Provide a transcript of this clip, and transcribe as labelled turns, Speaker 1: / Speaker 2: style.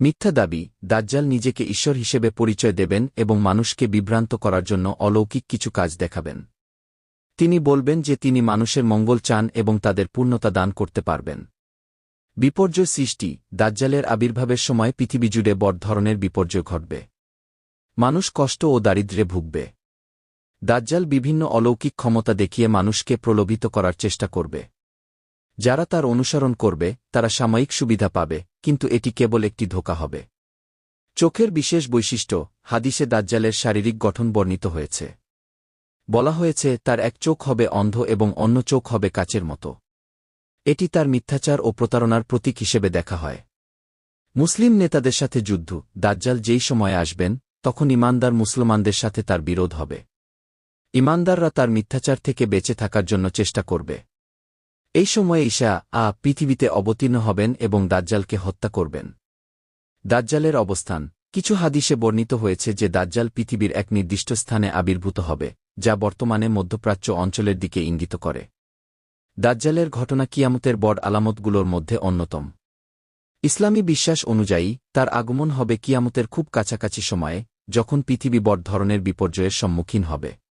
Speaker 1: মিথ্যা দাবি, দাজ্জাল নিজেকে ঈশ্বর হিসেবে পরিচয় দেবেন এবং মানুষকে বিভ্রান্ত করার জন্য অলৌকিক কিছু কাজ দেখাবেন। তিনি বলবেন যে তিনি মানুষের মঙ্গল চান এবং তাদের পূর্ণতা দান করতে পারবেন। বিপর্যয় সৃষ্টি, দাজ্জালের আবির্ভাবের সময় পৃথিবী জুড়ে বড় ধরনের বিপর্যয় ঘটবে। মানুষ কষ্ট ও দারিদ্র্যে ভুগবে। দাজ্জাল বিভিন্ন অলৌকিক ক্ষমতা দেখিয়ে মানুষকে প্রলোভিত করার চেষ্টা করবে। যারা তার অনুসরণ করবে, তারা সাময়িক সুবিধা পাবে, কিন্তু এটি কেবল একটি ধোকা হবে। চোখের বিশেষ বৈশিষ্ট্য, হাদিসে দাজ্জালের শারীরিক গঠন বর্ণিত হয়েছে। বলা হয়েছে, তার এক চোখ হবে অন্ধ এবং অন্য চোখ হবে কাচের মতো। এটি তার মিথ্যাচার ও প্রতারণার প্রতীক হিসেবে দেখা হয়। মুসলিম নেতাদের সাথে যুদ্ধ, দাজ্জাল যেই সময়ে আসবেন, তখন ইমানদার মুসলমানদের সাথে তার বিরোধ হবে। ইমানদাররা তার মিথ্যাচার থেকে বেঁচে থাকার জন্য চেষ্টা করবে। এই সময়ে ঈশা আ পৃথিবীতে অবতীর্ণ হবেন এবং দাজ্জালকে হত্যা করবেন। দাজ্জালের অবস্থান। কিছু হাদিসে বর্ণিত হয়েছে যে দাজ্জাল পৃথিবীর এক নির্দিষ্ট স্থানে আবির্ভূত হবে, যা বর্তমানে মধ্যপ্রাচ্য অঞ্চলের দিকে ইঙ্গিত করে। দাজ্জালের ঘটনা কিয়ামতের বড় আলামতগুলোর মধ্যে অন্যতম। ইসলামী বিশ্বাস অনুযায়ী, তার আগমন হবে কিয়ামতের খুব কাছাকাছি সময়ে, যখন পৃথিবী বড় ধরনের বিপর্যয়ের সম্মুখীন হবে।